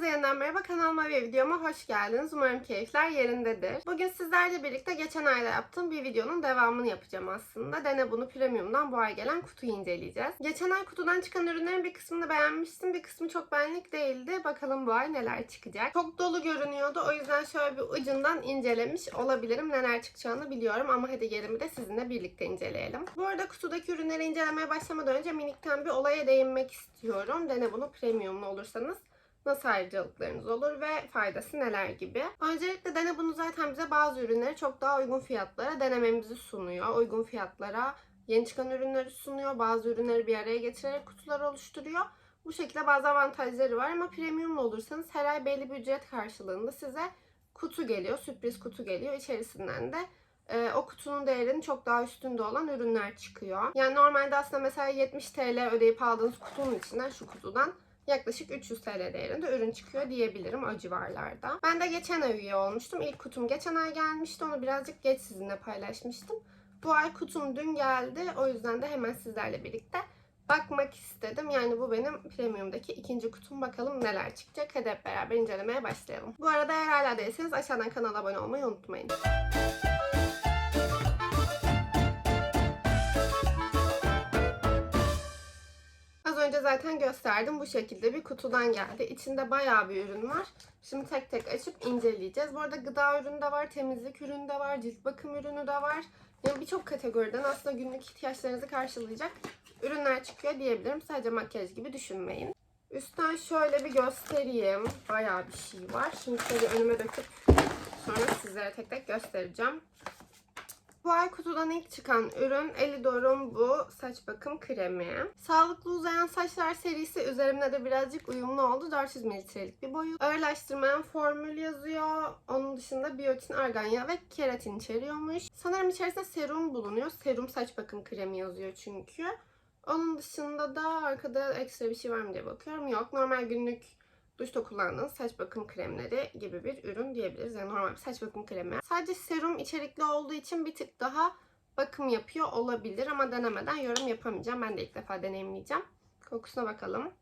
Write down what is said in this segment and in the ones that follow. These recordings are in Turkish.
Herkese yeniden merhaba kanalıma ve videoma hoş geldiniz. Umarım keyifler yerindedir. Bugün sizlerle birlikte geçen ayda yaptığım bir videonun devamını yapacağım aslında. Dene bunu premiumdan bu ay gelen kutuyu inceleyeceğiz. Geçen ay kutudan çıkan ürünlerin bir kısmını beğenmiştim. Bir kısmı çok benlik değildi. Bakalım bu ay neler çıkacak. Çok dolu görünüyordu. O yüzden şöyle bir ucundan incelemiş olabilirim. Neler çıkacağını biliyorum ama hadi gelin bir de sizinle birlikte inceleyelim. Bu arada kutudaki ürünleri incelemeye başlamadan önce minikten bir olaya değinmek istiyorum. Dene bunu premiumlu olursanız nasıl ayrıcalıklarınız olur ve faydası neler gibi. Öncelikle Dene bunu zaten bize bazı ürünleri çok daha uygun fiyatlara denememizi sunuyor. Uygun fiyatlara yeni çıkan ürünleri sunuyor. Bazı ürünleri bir araya getirerek kutular oluşturuyor. Bu şekilde bazı avantajları var ama premium olursanız her ay belli bir ücret karşılığında size kutu geliyor, sürpriz kutu geliyor. İçerisinden de e, o kutunun değerinin çok daha üstünde olan ürünler çıkıyor. Yani normalde aslında mesela 70 TL ödeyip aldığınız kutunun içinden şu kutudan yaklaşık 300 TL değerinde ürün çıkıyor diyebilirim o civarlarda. Ben de geçen ay üye olmuştum. İlk kutum geçen ay gelmişti. Onu birazcık geç sizinle paylaşmıştım. Bu ay kutum dün geldi. O yüzden de hemen sizlerle birlikte bakmak istedim. Yani bu benim premiumdaki ikinci kutum. Bakalım neler çıkacak. Hadi hep beraber incelemeye başlayalım. Bu arada eğer hala değilseniz aşağıdan kanala abone olmayı unutmayın. Önce zaten gösterdim. Bu şekilde bir kutudan geldi. İçinde bayağı bir ürün var. Şimdi tek tek açıp inceleyeceğiz. Bu arada gıda ürünü de var, temizlik ürünü de var, cilt bakım ürünü de var. Yani birçok kategoriden aslında günlük ihtiyaçlarınızı karşılayacak ürünler çıkıyor diyebilirim. Sadece makyaj gibi düşünmeyin. Üstten şöyle bir göstereyim. Bayağı bir şey var. Şimdi şöyle önüme döküp sonra sizlere tek tek göstereceğim. Bu ay kutudan ilk çıkan ürün Elidor'un bu saç bakım kremi. Sağlıklı uzayan saçlar serisi üzerimde de birazcık uyumlu oldu. 400 mililitrelik bir boyut. Ağırlaştırmayan formül yazıyor. Onun dışında biyotin, argan yağı ve keratin içeriyormuş. Sanırım içerisinde serum bulunuyor. Serum saç bakım kremi yazıyor çünkü. Onun dışında da arkada ekstra bir şey var mı diye bakıyorum. Yok. Normal günlük duşta kullandığınız saç bakım kremleri gibi bir ürün diyebiliriz. Yani normal bir saç bakım kremi. Sadece serum içerikli olduğu için bir tık daha bakım yapıyor olabilir ama denemeden yorum yapamayacağım. Ben de ilk defa deneyimleyeceğim. Kokusuna bakalım.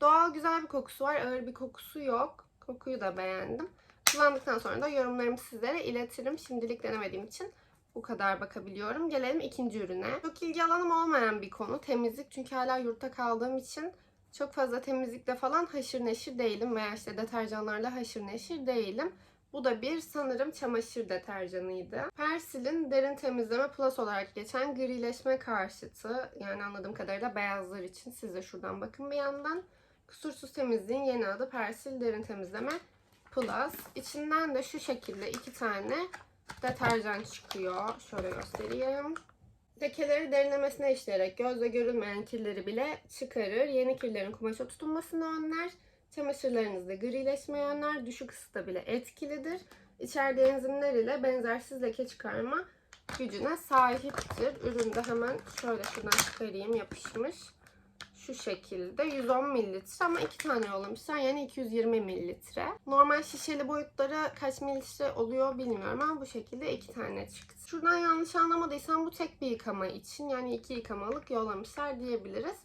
Doğal güzel bir kokusu var. Ağır bir kokusu yok. Kokuyu da beğendim. Kullandıktan sonra da yorumlarımı sizlere iletirim. Şimdilik denemediğim için bu kadar bakabiliyorum. Gelelim ikinci ürüne. Çok ilgi alanım olmayan bir konu. Temizlik. Çünkü hala yurtta kaldığım için çok fazla temizlikle falan haşır neşir değilim veya işte deterjanlarla haşır neşir değilim. Bu da bir sanırım çamaşır deterjanıydı. Persil'in derin temizleme plus olarak geçen grileşme karşıtı. Yani anladığım kadarıyla beyazlar için. Siz de şuradan bakın bir yandan. Kusursuz temizliğin yeni adı Persil derin temizleme plus. İçinden de şu şekilde iki tane deterjan çıkıyor. Şöyle göstereyim. Lekeleri derinlemesine işleyerek gözle görülmeyen kirleri bile çıkarır. Yeni kirlerin kumaşa tutunmasını önler. Çamaşırlarınızda grileşmeyi önler. Düşük ısıda bile etkilidir. İçeride enzimler ile benzersiz leke çıkarma gücüne sahiptir. Üründe hemen şöyle şuradan çıkarayım yapışmış. Şu şekilde 110 mililitre ama iki tane yollamışlar yani 220 mililitre. Normal şişeli boyutları kaç mililitre oluyor bilmiyorum ama bu şekilde iki tane çıktı. Şuradan yanlış anlamadıysam bu tek bir yıkama için yani iki yıkamalık yollamışlar diyebiliriz.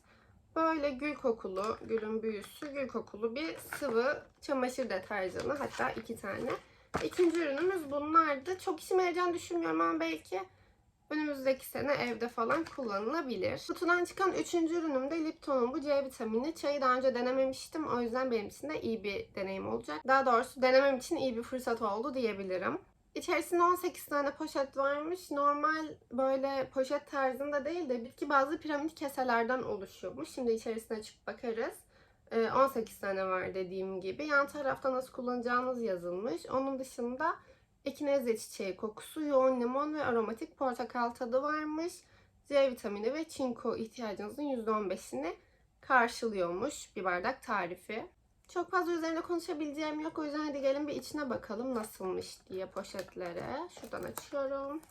Böyle gül kokulu, gülün büyüsü, gül kokulu bir sıvı çamaşır deterjanı hatta iki tane. İkinci ürünümüz bunlardı. Çok işime yarayacağını düşünmüyorum ama belki önümüzdeki sene evde falan kullanılabilir. Kutudan çıkan üçüncü ürünüm de Lipton'un bu C vitamini. Çayı daha önce denememiştim. O yüzden benim için de iyi bir deneyim olacak. Daha doğrusu denemem için iyi bir fırsat oldu diyebilirim. İçerisinde 18 tane poşet varmış. Normal böyle poşet tarzında değil de bitki bazlı piramit keselerden oluşuyormuş. Şimdi içerisine açıp bakarız. 18 tane var dediğim gibi. Yan tarafta nasıl kullanacağınız yazılmış. Onun dışında ekinezya çiçeği kokusu, yoğun limon ve aromatik portakal tadı varmış. C vitamini ve çinko ihtiyacınızın %15'ini karşılıyormuş bir bardak tarifi. Çok fazla üzerine konuşabileceğim yok. O yüzden hadi gelin bir içine bakalım nasılmış diye poşetlere. Şuradan açıyorum.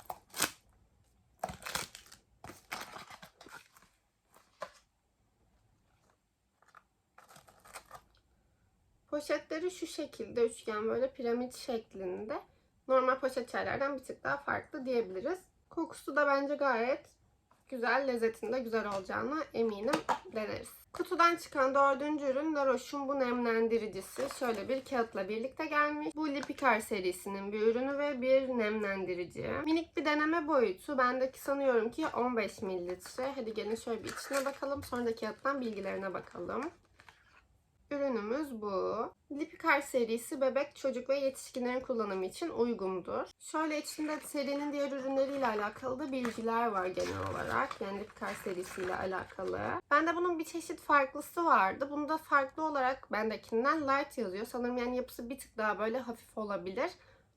Poşetleri şu şekilde üçgen böyle piramit şeklinde. Normal poşet çaylardan bir tık daha farklı diyebiliriz. Kokusu da bence gayet güzel, lezzetinde güzel olacağına eminim deneriz. Kutudan çıkan dördüncü ürün La bu nemlendiricisi. Şöyle bir kağıtla birlikte gelmiş. Bu Lipikar serisinin bir ürünü ve bir nemlendirici. Minik bir deneme boyutu. Bendeki sanıyorum ki 15 mililitre. Hadi gelin şöyle bir içine bakalım. Sonra da kağıttan bilgilerine bakalım. Ürünümüz bu. Lipikar serisi bebek, çocuk ve yetişkinlerin kullanımı için uygundur. Şöyle içinde serinin diğer ürünleriyle alakalı da bilgiler var genel olarak. Yani Lipikar serisiyle alakalı. Bende bunun bir çeşit farklısı vardı. Bunda farklı olarak bendekinden light yazıyor. Sanırım yani yapısı bir tık daha böyle hafif olabilir.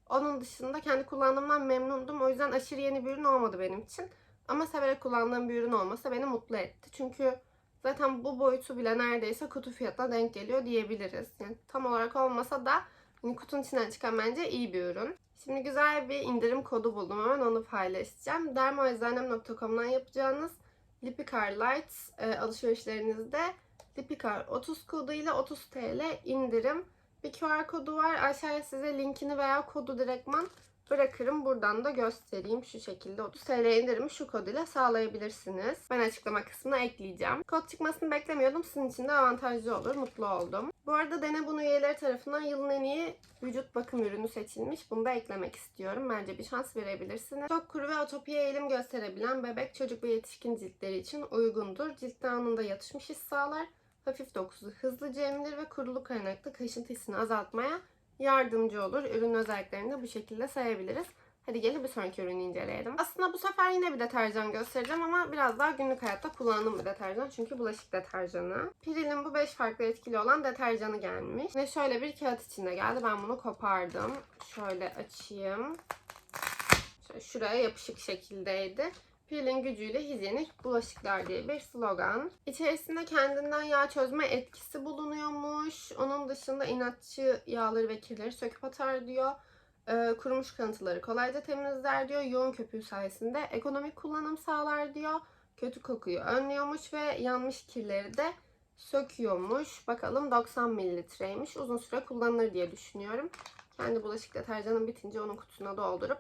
Onun dışında kendi kullandığımdan memnundum. O yüzden aşırı yeni bir ürün olmadı benim için. Ama severek kullandığım bir ürün olmasa beni mutlu etti. Çünkü Zaten bu boyutu bile neredeyse kutu fiyatına denk geliyor diyebiliriz. Yani tam olarak olmasa da hani kutunun içinden çıkan bence iyi bir ürün. Şimdi güzel bir indirim kodu buldum hemen onu paylaşacağım. Dermoeczanem.com'dan yapacağınız Lipikar Light e, alışverişlerinizde Lipikar 30 koduyla 30 TL indirim. Bir QR kodu var. Aşağıya size linkini veya kodu direktman bırakırım. Buradan da göstereyim. Şu şekilde 30 TL indirimi şu kod ile sağlayabilirsiniz. Ben açıklama kısmına ekleyeceğim. Kod çıkmasını beklemiyordum. Sizin için de avantajlı olur. Mutlu oldum. Bu arada Dene Bunu üyeleri tarafından yılın en iyi vücut bakım ürünü seçilmiş. Bunu da eklemek istiyorum. Bence bir şans verebilirsiniz. Çok kuru ve atopiye eğilim gösterebilen bebek, çocuk ve yetişkin ciltleri için uygundur. Ciltte anında yatışmış his sağlar. Hafif dokusu hızlıca emilir ve kuruluk kaynaklı kaşıntı hissini azaltmaya yardımcı olur. Ürün özelliklerini de bu şekilde sayabiliriz. Hadi gelin bir sonraki ürünü inceleyelim. Aslında bu sefer yine bir deterjan göstereceğim ama biraz daha günlük hayatta kullandığım bir deterjan. Çünkü bulaşık deterjanı. Piril'in bu 5 farklı etkili olan deterjanı gelmiş. Ve şöyle bir kağıt içinde geldi. Ben bunu kopardım. Şöyle açayım. Şuraya yapışık şekildeydi. Piril'in gücüyle hijyenik bulaşıklar diye bir slogan. İçerisinde kendinden yağ çözme etkisi bulunuyormuş. Onun dışında inatçı yağları ve kirleri söküp atar diyor. Ee, kurumuş kanıtıları kolayca temizler diyor. Yoğun köpüğü sayesinde ekonomik kullanım sağlar diyor. Kötü kokuyu önlüyormuş ve yanmış kirleri de söküyormuş. Bakalım 90 mililitreymiş. Uzun süre kullanılır diye düşünüyorum. Kendi bulaşık deterjanım bitince onun kutusuna doldurup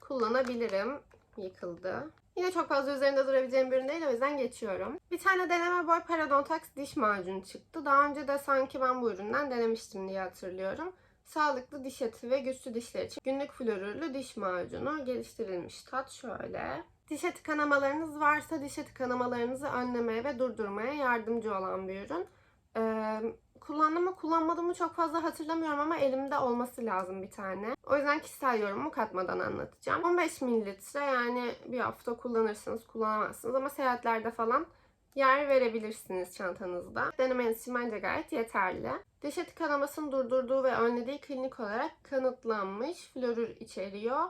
kullanabilirim. Yıkıldı. Yine çok fazla üzerinde durabileceğim bir ürün değil o yüzden geçiyorum. Bir tane deneme boy Parodontax diş macunu çıktı. Daha önce de sanki ben bu üründen denemiştim diye hatırlıyorum. Sağlıklı diş eti ve güçlü dişler için günlük florürlü diş macunu geliştirilmiş tat şöyle. Diş eti kanamalarınız varsa diş eti kanamalarınızı önlemeye ve durdurmaya yardımcı olan bir ürün. Ee, kullandım mı kullanmadım mı çok fazla hatırlamıyorum ama elimde olması lazım bir tane. O yüzden kişisel yorumumu katmadan anlatacağım. 15 mililitre yani bir hafta kullanırsınız kullanamazsınız ama seyahatlerde falan yer verebilirsiniz çantanızda. Denemeniz için bence gayet yeterli. Diş eti kanamasını durdurduğu ve önlediği klinik olarak kanıtlanmış florür içeriyor.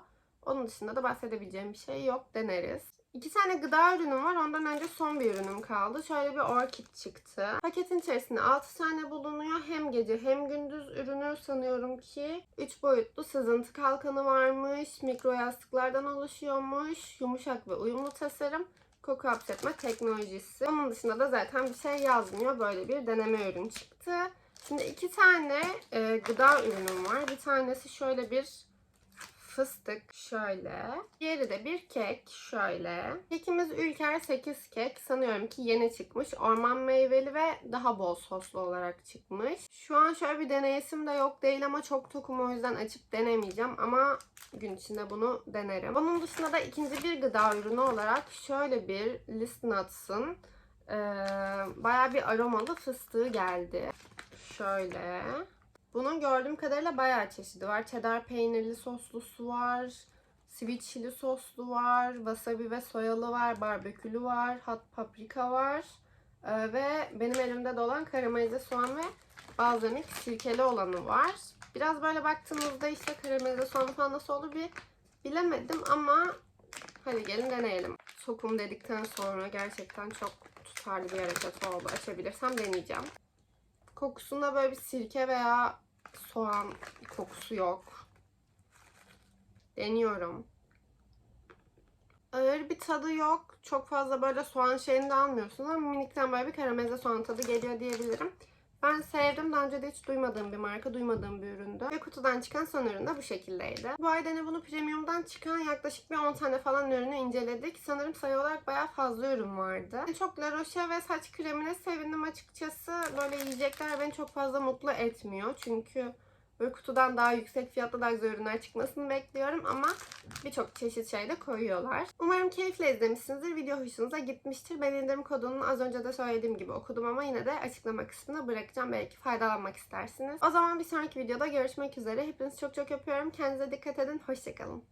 Onun dışında da bahsedebileceğim bir şey yok. Deneriz. İki tane gıda ürünüm var. Ondan önce son bir ürünüm kaldı. Şöyle bir orkid çıktı. Paketin içerisinde 6 tane bulunuyor. Hem gece hem gündüz ürünü sanıyorum ki 3 boyutlu sızıntı kalkanı varmış. Mikro yastıklardan oluşuyormuş. Yumuşak ve uyumlu tasarım. Koku hapsetme teknolojisi. Onun dışında da zaten bir şey yazmıyor. Böyle bir deneme ürün çıktı. Şimdi iki tane e, gıda ürünüm var. Bir tanesi şöyle bir fıstık şöyle. Diğeri de bir kek şöyle. Kekimiz Ülker 8 kek. Sanıyorum ki yeni çıkmış. Orman meyveli ve daha bol soslu olarak çıkmış. Şu an şöyle bir deneyesim de yok değil ama çok tokum o yüzden açıp denemeyeceğim. Ama gün içinde bunu denerim. Onun dışında da ikinci bir gıda ürünü olarak şöyle bir List Nuts'ın ee, bayağı bir aromalı fıstığı geldi. Şöyle. Bunun gördüğüm kadarıyla bayağı çeşidi var. Cheddar peynirli soslusu var. Sweet chili soslu var. Wasabi ve soyalı var. Barbekülü var. Hot paprika var. Ee, ve benim elimde de olan karamelize soğan ve balzamik sirkeli olanı var. Biraz böyle baktığınızda işte karamelize soğan falan nasıl olur bir bilemedim ama hadi gelin deneyelim. Sokum dedikten sonra gerçekten çok tutarlı bir hareket oldu. Açabilirsem deneyeceğim. Kokusunda böyle bir sirke veya soğan kokusu yok. Deniyorum. Ağır bir tadı yok. Çok fazla böyle soğan şeyini de almıyorsunuz ama minikten böyle bir karamelize soğan tadı geliyor diyebilirim. Ben sevdim. Daha önce de hiç duymadığım bir marka, duymadığım bir üründü. Ve kutudan çıkan son ürün de bu şekildeydi. Bu ay Dene Bunu Premium'dan çıkan yaklaşık bir 10 tane falan ürünü inceledik. Sanırım sayı olarak bayağı fazla ürün vardı. Çok La Roche ve saç kremine sevindim açıkçası. Böyle yiyecekler beni çok fazla mutlu etmiyor. Çünkü kutudan daha yüksek fiyatlı daha güzel ürünler çıkmasını bekliyorum ama birçok çeşit şey de koyuyorlar. Umarım keyifle izlemişsinizdir. Video hoşunuza gitmiştir. Ben indirim kodunu az önce de söylediğim gibi okudum ama yine de açıklama kısmına bırakacağım. Belki faydalanmak istersiniz. O zaman bir sonraki videoda görüşmek üzere. Hepinizi çok çok öpüyorum. Kendinize dikkat edin. Hoşçakalın.